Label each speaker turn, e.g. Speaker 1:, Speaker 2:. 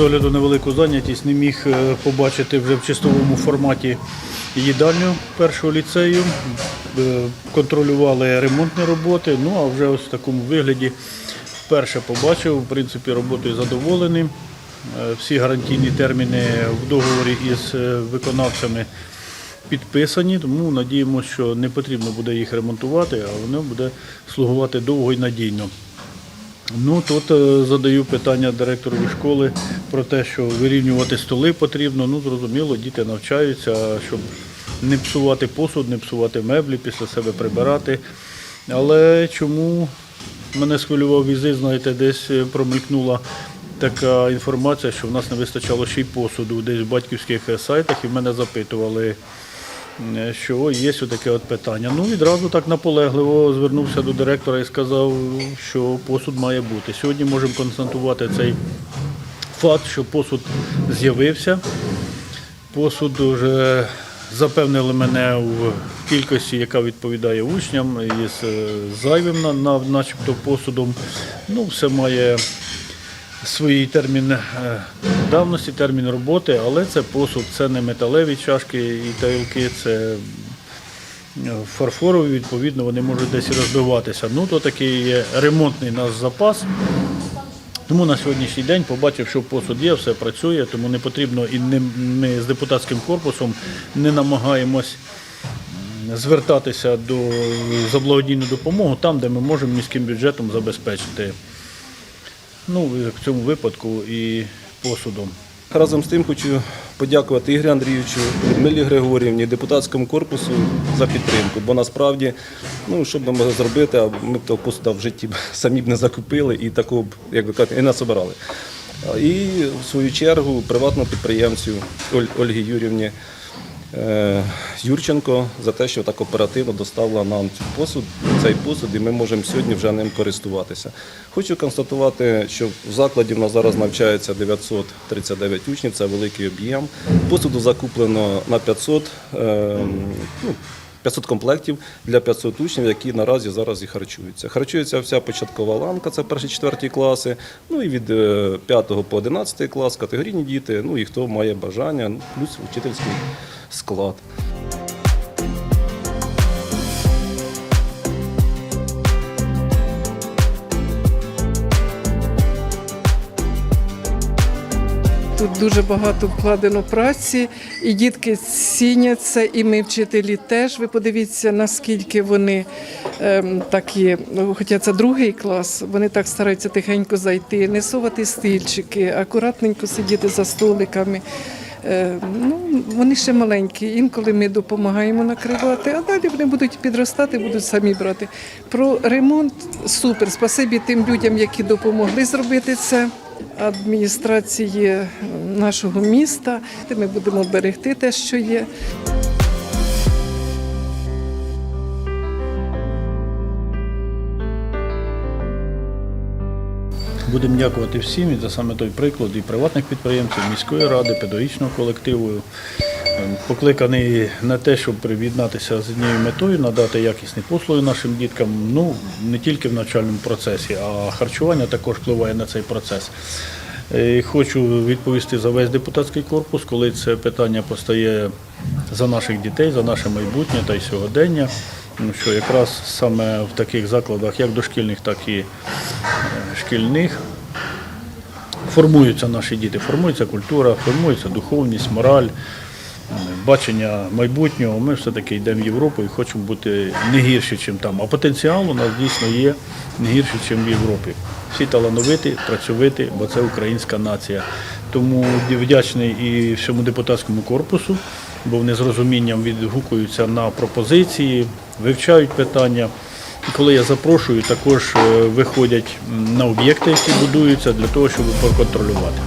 Speaker 1: з огляду на велику зайнятість не міг е, побачити вже в чистовому форматі їдальню першого ліцею. Е, Контролювали ремонтні роботи. Ну а вже ось в такому вигляді вперше побачив. В принципі, роботою задоволений. Е, Всі гарантійні терміни в договорі із виконавцями підписані, тому надіємося, що не потрібно буде їх ремонтувати, а воно буде слугувати довго і надійно. Ну тут е, задаю питання директорові школи про те, що вирівнювати столи потрібно. Ну зрозуміло, діти навчаються, щоб не псувати посуд, не псувати меблі, після себе прибирати. Але чому мене схвилював візит, знаєте, десь е, промелькнула така інформація, що в нас не вистачало ще й посуду десь в батьківських е, сайтах, і мене запитували. Що є таке от питання. Ну, відразу так наполегливо звернувся до директора і сказав, що посуд має бути. Сьогодні можемо констатувати цей факт, що посуд з'явився. Посуд вже запевнили мене в кількості, яка відповідає учням, із е, зайвим на, на, начебто посудом. Ну, все має свій термін е, давності, термін роботи, але це посуд, це не металеві чашки і тарілки, це е, фарфорові, відповідно, вони можуть десь розбиватися. Ну, то такий є ремонтний наш запас. Тому на сьогоднішній день побачив, що посуд є, все працює, тому не потрібно і не, ми з депутатським корпусом не намагаємось звертатися до за благодійну допомогу там, де ми можемо міським бюджетом забезпечити. Ну, в цьому випадку і посудом.
Speaker 2: Разом з тим хочу подякувати Ігорю Андрійовичу, Людмилі Григорівні, депутатському корпусу за підтримку. Бо насправді, ну що б ми могли зробити, а ми б того посуда в житті самі б не закупили і такого б, як ви кажете, і не собирали. І в свою чергу приватному підприємцю Оль- Ольгі Юрівні Юрченко за те, що так оперативно доставила нам цей посуд, цей посуд, і ми можемо сьогодні вже ним користуватися. Хочу констатувати, що в закладі в нас зараз навчається 939 учнів, це великий об'єм. Посуду закуплено на 500, е, ну, 500 комплектів для 500 учнів, які наразі зараз і харчуються. Харчується вся початкова ланка, це перші четверті класи, ну і від 5 по 11 клас категорійні діти, ну і хто має бажання, ну, плюс вчительський склад.
Speaker 3: Тут дуже багато вкладено праці, і дітки цінять це, і ми, вчителі, теж. Ви подивіться, наскільки вони ем, такі, хоча це другий клас, вони так стараються тихенько зайти, не совати стільчики, акуратненько сидіти за столиками. Е, ну, вони ще маленькі, інколи ми допомагаємо накривати, а далі вони будуть підростати, будуть самі брати. Про ремонт супер. Спасибі тим людям, які допомогли зробити це. Адміністрації нашого міста. Ми будемо берегти те, що є.
Speaker 1: Будемо дякувати всім і за саме той приклад і приватних підприємців, міської ради, педагогічного колективу. Ем, Покликаний на те, щоб приєднатися з однією метою, надати якісні послуги нашим діткам, ну не тільки в навчальному процесі, а харчування також впливає на цей процес. Е, Хочу відповісти за весь депутатський корпус, коли це питання постає за наших дітей, за наше майбутнє та й сьогодення. Що якраз саме в таких закладах, як дошкільних, так і шкільних, формуються наші діти, формується культура, формується духовність, мораль, бачення майбутнього. Ми все-таки йдемо в Європу і хочемо бути не гірші, ніж там. А потенціал у нас дійсно є не гірший, ніж в Європі. Всі талановиті, працьовиті, бо це українська нація. Тому вдячний і всьому депутатському корпусу, бо вони з розумінням відгукуються на пропозиції, вивчають питання. Коли я запрошую, також е, виходять на об'єкти, які будуються, для того, щоб проконтролювати.